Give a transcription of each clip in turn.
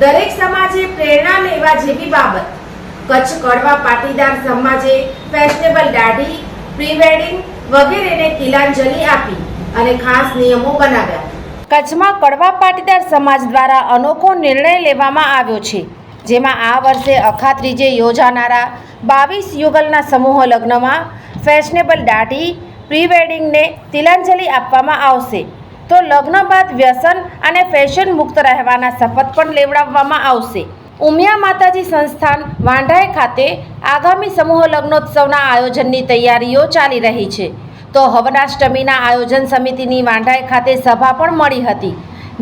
દરેક સમાજે પ્રેરણા લેવા જેવી બાબત. કચ્છ કડવા પાટીદાર સમાજે ફેશનેબલ દાઢી પ્રી વેડિંગ વગેરેને તિલાંજલિ આપી અને ખાસ નિયમો બનાવ્યા. કચ્છમાં કડવા પાટીદાર સમાજ દ્વારા અનોખો નિર્ણય લેવામાં આવ્યો છે, જેમાં આ વર્ષે અખાત્રીજે યોજાનારા બાવીસ યુગલના સમૂહ લગ્નમાં ફેશનેબલ દાઢી પ્રી વેડિંગને તિલાંજલિ આપવામાં આવશે. તો લગ્ન બાદ વ્યસન અને ફેશન મુક્ત રહેવાના શપથ પણ લેવડાવવામાં આવશે. ઉમિયા માતાજી સંસ્થાન વાંઢાઈ ખાતે આગામી સમૂહ લગ્નોત્સવના આયોજનની તૈયારીઓ ચાલી રહી છે. તો હવનાષ્ટમીના આયોજન સમિતિની વાંઢાઈ ખાતે સભા પણ મળી હતી.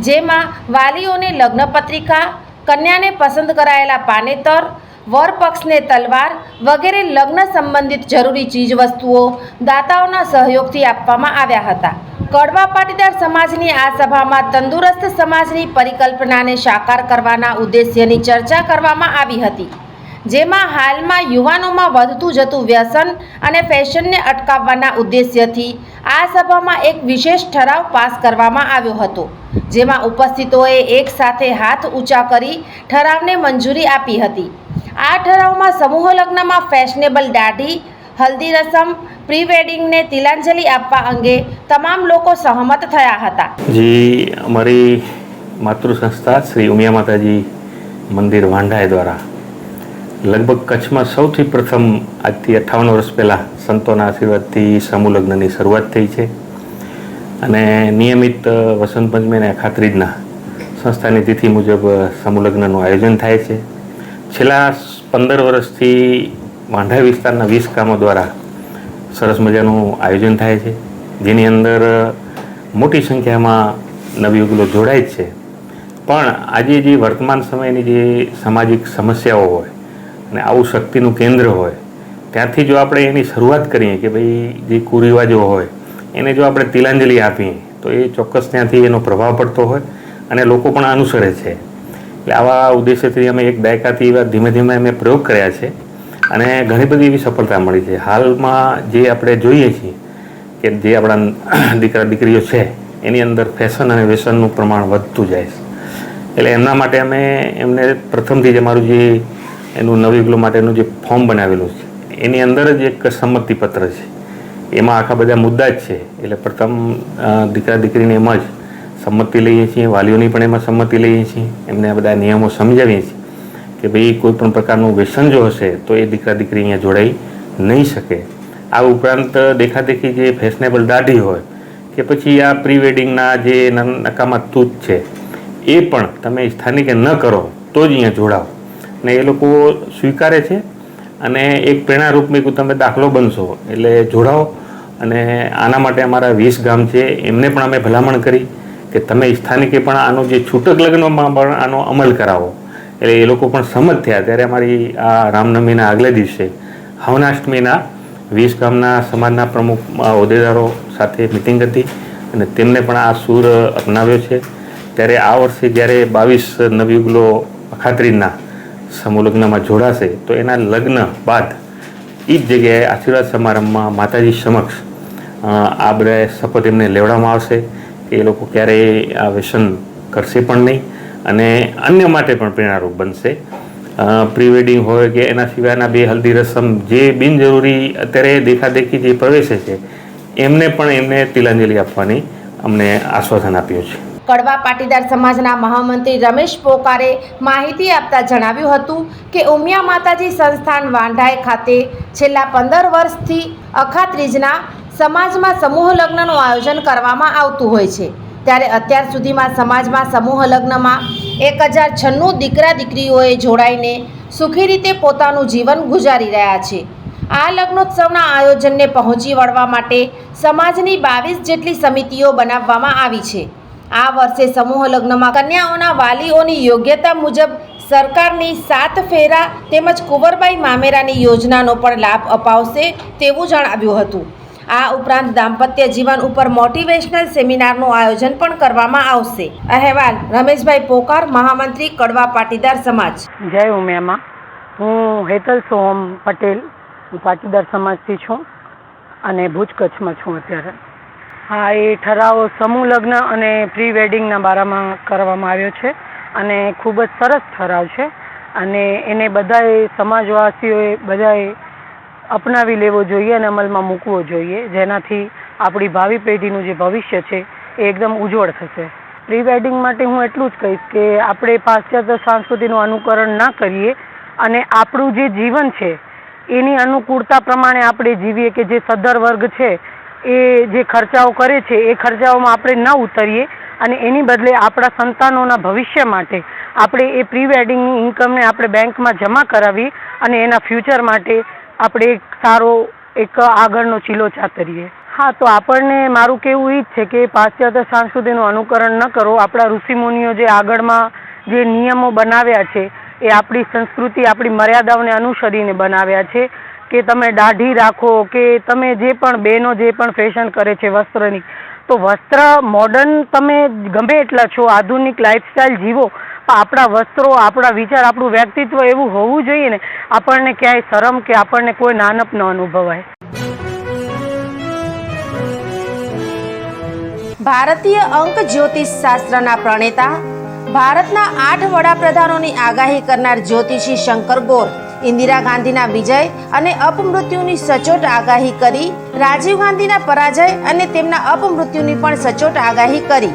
જેમાં વાલીઓને લગ્ન પત્રિકા, કન્યાને પસંદ કરાયેલા પાનેતર, વરપક્ષને તલવાર વગેરે લગ્ન સંબંધિત જરૂરી ચીજવસ્તુઓ દાતાઓના સહયોગથી આપવામાં આવ્યા હતા. કડવા પાટીદાર સમાજની આ સભામાં તંદુરસ્ત સમાજની પરિકલ્પનાને સાકાર કરવાના ઉદ્દેશ્યની ચર્ચા કરવામાં આવી હતી, જેમાં હાલમાં યુવાનોમાં વધતું જતું વ્યસન અને ફેશનને અટકાવવાના ઉદ્દેશ્યથી આ સભામાં એક વિશેષ ઠરાવ પાસ કરવામાં આવ્યો હતો, જેમાં ઉપસ્થિતોએ એક સાથે હાથ ઊંચા કરી ઠરાવને મંજૂરી આપી હતી. આ ઠરાવમાં સમૂહ લગ્નમાં ફેશનેબલ દાઢી હલ્દી રસમ પ્રી વેડિંગને તિલાંજલિ આપવા અંગે તમામ લોકો સહમત થયા હતા. જે, અમારી માતૃ સંસ્થા શ્રી ઉમિયા માતાજી મંદિર વાંઢાએ દ્વારા. લગભગ કચ્છમાં સૌથી પ્રથમ આજથી અઠ્ઠાવન વર્ષ પહેલાં સંતોના આશીર્વાદથી સમૂહ લગ્નની શરૂઆત થઈ છે. અને નિયમિત વસંત પંચમી અને સંસ્થાની તિથિ મુજબ સમૂહ લગ્નનું આયોજન થાય છે. છેલ્લા પંદર વર્ષથી વાંઢાઈ વિસ્તારના વીસ ગામો દ્વારા સરસ મજાનું આયોજન થાય છે. જેની અંદર મોટી સંખ્યામાં નવયુગલો જોડાય જ છે. પણ આજે જે વર્તમાન સમયની જે સામાજિક સમસ્યાઓ હોય અને આવું શક્તિનું કેન્દ્ર હોય, ત્યાંથી જો આપણે એની શરૂઆત કરીએ કે ભાઈ જે કુરિવાજો હોય, એને જો આપણે તિલાંજલિ આપીએ, તો એ ચોક્કસ ત્યાંથી એનો પ્રભાવ પડતો હોય અને લોકો પણ અનુસરે છે. એટલે આવા ઉદ્દેશ્યથી અમે એક દાયકાથી એવા ધીમે ધીમે અમે પ્રયોગ કર્યા છે. અને ઘણી બધી એવી સફળતા મળી છે. હાલમાં જે આપણે જોઈએ છીએ કે જે આપણા દીકરા દીકરીઓ છે, એની અંદર ફેશન અને વ્યસનનું પ્રમાણ વધતું જાય છે. એટલે એમના માટે અમે એમને પ્રથમથી જ અમારું જે એનું નવયુગલો માટેનું જે ફોર્મ બનાવેલું છે, એની અંદર જ એક સંમતિપત્ર છે. એમાં આખા બધા મુદ્દા જ છે. એટલે પ્રથમ દીકરા દીકરીને એમાં જ સંમતિ લઈએ છીએ, વાલીઓની પણ એમાં સંમતિ લઈએ છીએ. એમને આ બધા નિયમો સમજાવીએ છીએ. કે ભાઈ, કોઈ પણ પ્રકારનું વ્યસન જો હશે, તો એ દીકરા દીકરી અહીંયા જોડાઈ નહીં શકે. આ ઉપરાંત દેખાદેખી જે ફેશનેબલ દાઢી હોય, કે પછી આ પ્રી વેડિંગના જે નકામા તૂત છે, એ પણ તમે સ્થાનિકે ન કરો, તો જ અહીંયા જોડાઓ. ને એ લોકો સ્વીકારે છે અને એક પ્રેરણારૂપ તમે દાખલો બનશો, એટલે જોડાઓ. અને આના માટે અમારા વીસ ગામ છે, એમને પણ અમે ભલામણ કરી કે તમે સ્થાનિકે પણ આનો જે છૂટક લગ્નમાં પણ આનો અમલ કરાવો. એટલે એ લોકો પણ સંમત થયા. ત્યારે અમારી આ રામનવમીના આગલે દિવસે હવનાષ્ટમીના વીસ ગામના સમાજના પ્રમુખ હોદ્દેદારો સાથે મિટિંગ હતી અને તેમને પણ આ સૂર અપનાવ્યો છે. ત્યારે આ વર્ષે જ્યારે બાવીસ નવયુગલો અખાત્રીના સમૂહલગ્નમાં જોડાશે, તો એના લગ્ન બાદ એ જ જગ્યાએ આશીર્વાદ સમારંભમાં માતાજી સમક્ષ આ બધા શપથ એમને લેવડાવવામાં આવશે કે એ લોકો ક્યારેય આ વ્યસન કરશે પણ નહીં. અને અન્ય માટે પણ પ્રેરણારૂપ બનશે. પ્રી વેડિંગ હોય કે એના સિવાયના બે હલ્દી રસમ જે બિનજરૂરી અત્યારે દેખાદેખી જે પ્રવેશે છે, એમને પણ એમને તિલાંજલિ આપવાની અમને આશ્વાસન આપ્યું છે. કડવા પાટીદાર સમાજના મહામંત્રી રમેશ પોકારે માહિતી આપતા જણાવ્યું હતું કે ઉમિયા માતાજી સંસ્થાન વાંઢાઈ ખાતે છેલ્લા પંદર વર્ષથી અખાત્રીજના સમાજમાં સમૂહ લગ્નનું આયોજન કરવામાં આવતું હોય છે. ત્યારે અત્યાર સુધીમાં સમાજમાં સમૂહ લગ્નમાં એક હજાર છન્નું દીકરા દીકરીઓએ જોડાઈને સુખી રીતે પોતાનું જીવન ગુજારી રહ્યા છે. આ લગ્નોત્સવના આયોજનને પહોંચી વળવા માટે સમાજની બાવીસ જેટલી સમિતિઓ બનાવવામાં આવી છે. આ વર્ષે સમૂહ લગ્નમાં કન્યાઓના વાલીઓની યોગ્યતા મુજબ સરકારની સાત ફેરા તેમજ કુંવરબાઈ મામેરાની યોજનાનો પણ લાભ અપાવશે તેવું જણાવ્યું હતું. આ ઉપરાંત દાંપત્ય જીવન ઉપર મોટિવેશનલ સેમિનારનું આયોજન પણ કરવામાં આવશે. અહેવાલ, રમેશભાઈ પોકાર, મહામંત્રી કડવા પાટીદાર સમાજ. જય ઉમિયામાં. હું હેતલ સોહમ પટેલ હું પાટીદાર સમાજથી છું અને ભુજ કચ્છમાં છું અત્યારે. હા, એ ઠરાવ સમૂહ લગ્ન અને પ્રી વેડિંગના બારામાં કરવામાં આવ્યો છે અને ખૂબ જ સરસ ઠરાવ છે અને એને બધાએ સમાજવાસીઓએ બધાએ અપનાવી લેવો જોઈએ અને અમલમાં મૂકવો જોઈએ. જેનાથી આપણી ભાવિ પેઢીનું જે ભવિષ્ય છે એ એકદમ ઉજ્જવળ થશે. પ્રી વેડિંગ માટે હું એટલું જ કહીશ કે આપણે પાશ્ચાત્ય સંસ્કૃતિનું અનુકરણ ના કરીએ અને આપણું જે જીવન છે, એની અનુકૂળતા પ્રમાણે આપણે જીવીએ કે જે સદ્ધર વર્ગ છે, એ જે ખર્ચાઓ કરે છે, એ ખર્ચાઓમાં આપણે ન ઉતરીએ અને એની બદલે આપણા સંતાનોના ભવિષ્ય માટે આપણે એ પ્રી વેડિંગની ઇન્કમને આપણે બેંકમાં જમા કરાવી અને એના ફ્યુચર માટે આપણે એક સારો, એક આગળનો ચીલો ચાતરીએ. હા, તો આપણને મારું કહેવું એ જ છે કે પાશ્ચાત્ય સંસ્કૃતિનું અનુકરણ ન કરો. આપણા ઋષિમુનિઓ જે આગળમાં જે નિયમો બનાવ્યા છે, એ આપણી સંસ્કૃતિ, આપણી મર્યાદાઓને અનુસરીને બનાવ્યા છે કે તમે દાઢી રાખો, કે તમે જે પણ બહેનો જે પણ ફેશન કરે છે વસ્ત્રની. તો વસ્ત્ર મોડર્ન તમે ગમે એટલા છો, આધુનિક લાઈફસ્ટાઈલ જીવો આપણા વસ્ત્રો, આપણા વિચાર, આપણું વ્યક્તિત્વ એવું હોવું જોઈએ ને, આપણને ક્યાંય શરમ કે આપણને કોઈ નાનપ ન અનુભવાય. ભારતીય અંક જ્યોતિષ શાસ્ત્રના પ્રણેતા, ભારતના આઠ વડાપ્રધાનોની આગાહી કરનાર જ્યોતિષી શંકર ગોર, ઇન્દિરા ગાંધીના વિજય અને અપમૃત્યુની સચોટ આગાહી કરી, રાજીવ ગાંધીના પરાજય અને તેમના અપમૃત્યુની પણ સચોટ આગાહી કરી.